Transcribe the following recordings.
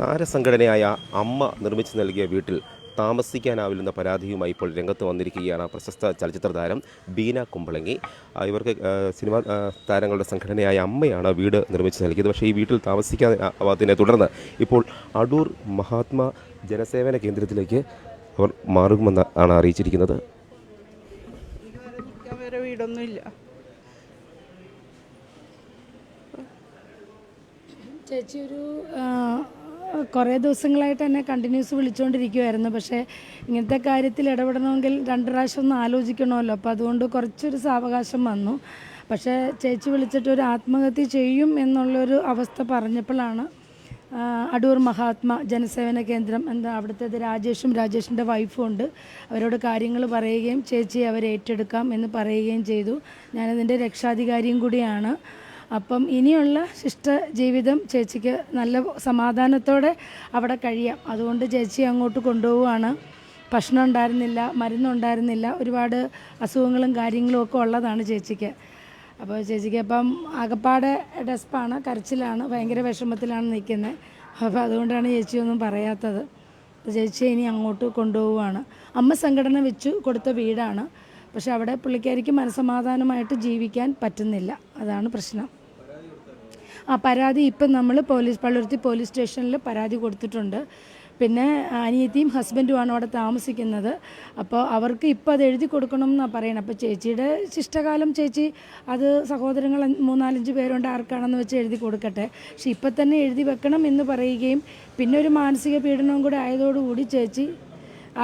താരസംഘടനയായ അമ്മ നിർമ്മിച്ചു നൽകിയ വീട്ടിൽ താമസിക്കാനാവില്ലെന്ന പരാതിയുമായി ഇപ്പോൾ രംഗത്ത് വന്നിരിക്കുകയാണ് പ്രശസ്ത ചലച്ചിത്ര താരം ബീന കുമ്പളങ്ങി. ഇവർക്ക് സിനിമ താരങ്ങളുടെ സംഘടനയായ അമ്മയാണ് വീട് നിർമ്മിച്ചു നൽകിയത്. പക്ഷേ ഈ വീട്ടിൽ താമസിക്കാതിനെ തുടർന്ന് ഇപ്പോൾ അടൂർ മഹാത്മാ ജനസേവന കേന്ദ്രത്തിലേക്ക് അവർ മാറുമെന്ന് ആണ് അറിയിച്ചിരിക്കുന്നത്. വീടൊന്നുമില്ല. ചേച്ചി ഒരു കുറേ ദിവസങ്ങളായിട്ട് എന്നെ കണ്ടിന്യൂസ് വിളിച്ചുകൊണ്ടിരിക്കുമായിരുന്നു പക്ഷേ ഇങ്ങനത്തെ കാര്യത്തിൽ ഇടപെടണമെങ്കിൽ രണ്ട് പ്രാവശ്യം ഒന്ന് ആലോചിക്കണമല്ലോ. അപ്പോൾ അതുകൊണ്ട് കുറച്ചൊരു സാവകാശം വന്നു. പക്ഷേ ചേച്ചി വിളിച്ചിട്ട് ഒരു ആത്മഹത്യ ചെയ്യും എന്നുള്ളൊരു അവസ്ഥ പറഞ്ഞപ്പോഴാണ് അടൂർ മഹാത്മ ജനസേവന കേന്ദ്രം എന്താ അവിടുത്തേത് രാജേഷും രാജേഷിന്റെ വൈഫും ഉണ്ട്. അവരോട് കാര്യങ്ങൾ പറയുകയും ചേച്ചിയെ അവരെ ഏറ്റെടുക്കാം എന്ന് പറയുകയും ചെയ്തു. ഞാനതിന്റെ രക്ഷാധികാരിയും കൂടിയാണ്. അപ്പം ഇനിയുള്ള ശിഷ്ട ജീവിതം ചേച്ചിക്ക് നല്ല സമാധാനത്തോടെ അവിടെ കഴിയാം. അതുകൊണ്ട് ചേച്ചി അങ്ങോട്ട് കൊണ്ടുപോവുകയാണ്. ഭക്ഷണം ഉണ്ടായിരുന്നില്ല മരുന്നുണ്ടായിരുന്നില്ല ഒരുപാട് അസുഖങ്ങളും കാര്യങ്ങളും ഒക്കെ ഉള്ളതാണ് ചേച്ചിക്ക്. അപ്പോൾ ചേച്ചിക്ക് അപ്പം ആകപ്പാടെ ഡെസ്പാണ് കരച്ചിലാണ് ഭയങ്കര വിഷമത്തിലാണ് നിൽക്കുന്നത്. അപ്പോൾ അതുകൊണ്ടാണ് ചേച്ചി ഒന്നും പറയാത്തത്. ചേച്ചി ഇനി അങ്ങോട്ട് കൊണ്ടുപോവുകയാണ്. അമ്മ സംഘടന വെച്ചു കൊടുത്ത വീടാണ്. പക്ഷെ അവിടെ പുള്ളിക്കാരിക്ക് മനസമാധാനമായിട്ട് ജീവിക്കാൻ പറ്റുന്നില്ല. അതാണ് പ്രശ്നം. ആ പരാതി ഇപ്പം നമ്മൾ പോലീസ് പള്ളുരുത്തി പോലീസ് സ്റ്റേഷനിൽ പരാതി കൊടുത്തിട്ടുണ്ട്. പിന്നെ അനിയത്തിയും ഹസ്ബൻഡുമാണ് അവിടെ താമസിക്കുന്നത്. അപ്പോൾ അവർക്ക് ഇപ്പോൾ അത് എഴുതി കൊടുക്കണം എന്നാണ് പറയുന്നത് അപ്പോൾ ചേച്ചിയുടെ ശിഷ്ടകാലം ചേച്ചി അത് സഹോദരങ്ങൾ മൂന്നാലഞ്ച് പേരുണ്ട് ആർക്കാണെന്ന് വെച്ച് എഴുതി കൊടുക്കട്ടെ. പക്ഷെ ഇപ്പം തന്നെ എഴുതി വെക്കണം എന്ന് പറയുകയും പിന്നെ ഒരു മാനസിക പീഡനവും കൂടെ ആയതോടുകൂടി ചേച്ചി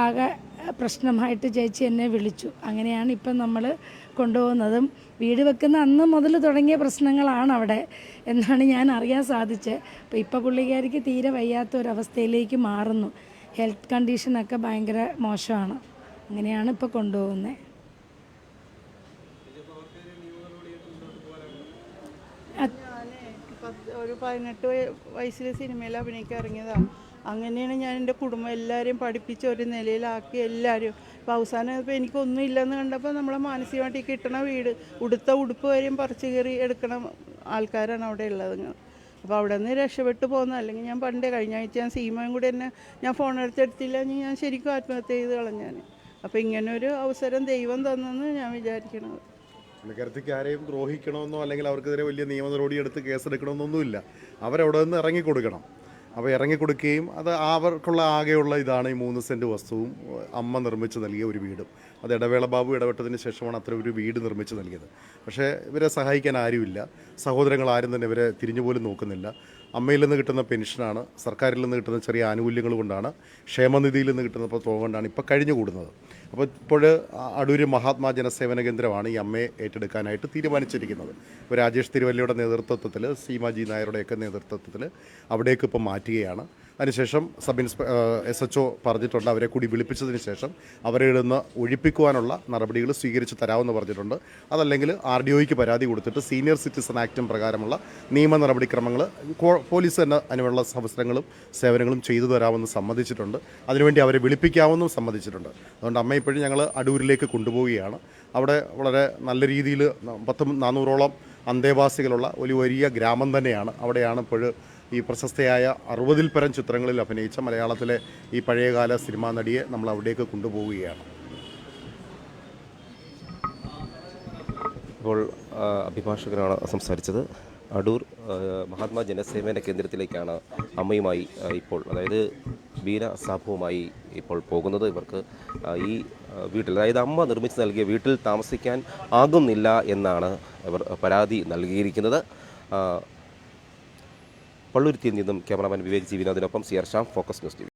ആകെ പ്രശ്നമായിട്ട് ചേച്ചി എന്നെ വിളിച്ചു. അങ്ങനെയാണ് ഇപ്പം നമ്മൾ കൊണ്ടുപോകുന്നതും. വീട് വെക്കുന്ന അന്ന് മുതൽ തുടങ്ങിയ പ്രശ്നങ്ങളാണ് അവിടെ എന്നാണ് ഞാൻ അറിയാൻ സാധിച്ചത്. അപ്പോൾ ഇപ്പോൾ പുള്ളിക്കാരിക്ക് തീരെ വയ്യാത്ത ഒരവസ്ഥയിലേക്ക് മാറുന്നു. ഹെൽത്ത് കണ്ടീഷനൊക്കെ ഭയങ്കര മോശമാണ്. അങ്ങനെയാണ് ഇപ്പോൾ കൊണ്ടുപോകുന്നത്. ഒരു പതിനെട്ട് വയ- വയസ്സിൽ സിനിമയിൽ അഭിനയിക്കാൻ ഇറങ്ങിയതാണ് അങ്ങനെയാണ് ഞാൻ എന്റെ കുടുംബം എല്ലാവരെയും പഠിപ്പിച്ച് ഒരു നിലയിലാക്കി എല്ലാവരും. ഇപ്പം അവസാനം ഇപ്പോൾ എനിക്കൊന്നും ഇല്ലെന്ന് കണ്ടപ്പോൾ നമ്മളെ മാനസികമായിട്ട് കിട്ടണ വീട് ഉടുത്ത ഉടുപ്പ് വരെയും പറിച്ചു കയറി എടുക്കണ ആൾക്കാരാണ് അവിടെ ഉള്ളത്. അപ്പോൾ അവിടെ നിന്ന് രക്ഷപ്പെട്ടു പോകുന്ന അല്ലെങ്കിൽ ഞാൻ പണ്ടേ കഴിഞ്ഞ ആഴ്ച ഞാൻ സീമയും കൂടി എന്നെ ഞാൻ ഫോൺ എടുത്തെടുത്തില്ല ഞാൻ ശരിക്കും ആത്മഹത്യ ചെയ്ത് കളഞ്ഞാൽ അപ്പോൾ ഇങ്ങനൊരു അവസരം ദൈവം തന്നെന്ന് ഞാൻ വിചാരിക്കണത്. ആരെയും ദ്രോഹിക്കണമെന്നോ അല്ലെങ്കിൽ അവർക്കെതിരെ വലിയ നിയമ നടപടി എടുത്ത് കേസെടുക്കണമെന്നൊന്നുമില്ല. അവരവിടെ നിന്ന് ഇറങ്ങിക്കൊടുക്കണം. അപ്പോൾ ഇറങ്ങിക്കൊടുക്കുകയും അത് അവർക്കുള്ള ആകെയുള്ള ഇതാണ് ഈ മൂന്ന് സെന്റ് വസ്തുവും. അമ്മ നിർമ്മിച്ച് നൽകിയ ഒരു വീടും. അത് ഇടവേള ബാബു ഇടപെട്ടതിന് ശേഷമാണ് അത്ര ഒരു വീട് നിർമ്മിച്ച് നൽകിയത്. പക്ഷേ ഇവരെ സഹായിക്കാൻ ആരുമില്ല. സഹോദരങ്ങൾ ആരും തന്നെ ഇവരെ തിരിഞ്ഞു പോലും നോക്കുന്നില്ല. അമ്മയിൽ നിന്ന് കിട്ടുന്ന പെൻഷനാണ് സർക്കാരിൽ നിന്ന് കിട്ടുന്ന ചെറിയ ആനുകൂല്യങ്ങൾ കൊണ്ടാണ് ക്ഷേമനിധിയിൽ നിന്ന് കിട്ടുന്ന തുക കൊണ്ടാണ് ഇപ്പോൾ കഴിഞ്ഞു കൂടുന്നത് അപ്പോൾ ഇപ്പോൾ അടൂര് മഹാത്മാ ജനസേവന കേന്ദ്രമാണ് ഈ അമ്മയെ ഏറ്റെടുക്കാനായിട്ട് തീരുമാനിച്ചിരിക്കുന്നത്. ഇപ്പോൾ രാജേഷ് തിരുവല്ലയുടെ നേതൃത്വത്തിൽ സീമാജി നായരുടെയൊക്കെ നേതൃത്വത്തിൽ അവിടേക്ക് ഇപ്പോൾ മാറ്റുകയാണ്. അതിനുശേഷം sub inspector S H O പറഞ്ഞിട്ടുണ്ട് അവരെ കൂടി വിളിപ്പിച്ചതിന് ശേഷം അവരെ ഇടുന്ന ഒഴിപ്പിക്കുവാനുള്ള നടപടികൾ സ്വീകരിച്ച് തരാമെന്ന് പറഞ്ഞിട്ടുണ്ട്. അതല്ലെങ്കിൽ ആർ ഡി ഒയ്ക്ക് പരാതി കൊടുത്തിട്ട് സീനിയർ സിറ്റിസൺ ആക്റ്റും പ്രകാരമുള്ള നിയമ നടപടിക്രമങ്ങൾ പോലീസ് തന്നെ അതിനുള്ള അവസരങ്ങളും സേവനങ്ങളും ചെയ്തു തരാമെന്ന് സമ്മതിച്ചിട്ടുണ്ട്. അതിനുവേണ്ടി അവരെ വിളിപ്പിക്കാമെന്നും സമ്മതിച്ചിട്ടുണ്ട്. അതുകൊണ്ട് അമ്മ ഇപ്പോഴും ഞങ്ങൾ അടൂരിലേക്ക് കൊണ്ടുപോവുകയാണ്. അവിടെ വളരെ നല്ല രീതിയിൽ പത്ത് നാനൂറോളം അന്തേവാസികളുള്ള ഒരു വലിയ ഗ്രാമം തന്നെയാണ്. അവിടെയാണ് ഇപ്പോൾ ഈ പ്രശസ്തയായ അറുപതിൽ പരം ചിത്രങ്ങളിൽ അഭിനയിച്ച മലയാളത്തിലെ ഈ പഴയകാല സിനിമാ നടിയെ നമ്മൾ അവിടേക്ക് കൊണ്ടുപോവുകയാണ്. ഇപ്പോൾ അഭിഭാഷകനാണ് സംസാരിച്ചത്. അടൂർ മഹാത്മാ ജനസേവന കേന്ദ്രത്തിലേക്കാണ് അമ്മയുമായി ഇപ്പോൾ അതായത് വീര സാഭുവുമായി ഇപ്പോൾ പോകുന്നത്. ഇവർക്ക് ഈ വീട്ടിൽ അതായത് അമ്മ നിർമ്മിച്ച് നൽകിയ വീട്ടിൽ താമസിക്കാൻ ആകുന്നില്ല എന്നാണ് ഇവർ പരാതി നൽകിയിരിക്കുന്നത്. പള്ളുരുത്തിയിൽ നിന്നും cameraman Vivek G വിനോദിനൊപ്പം C R Sham Focus News T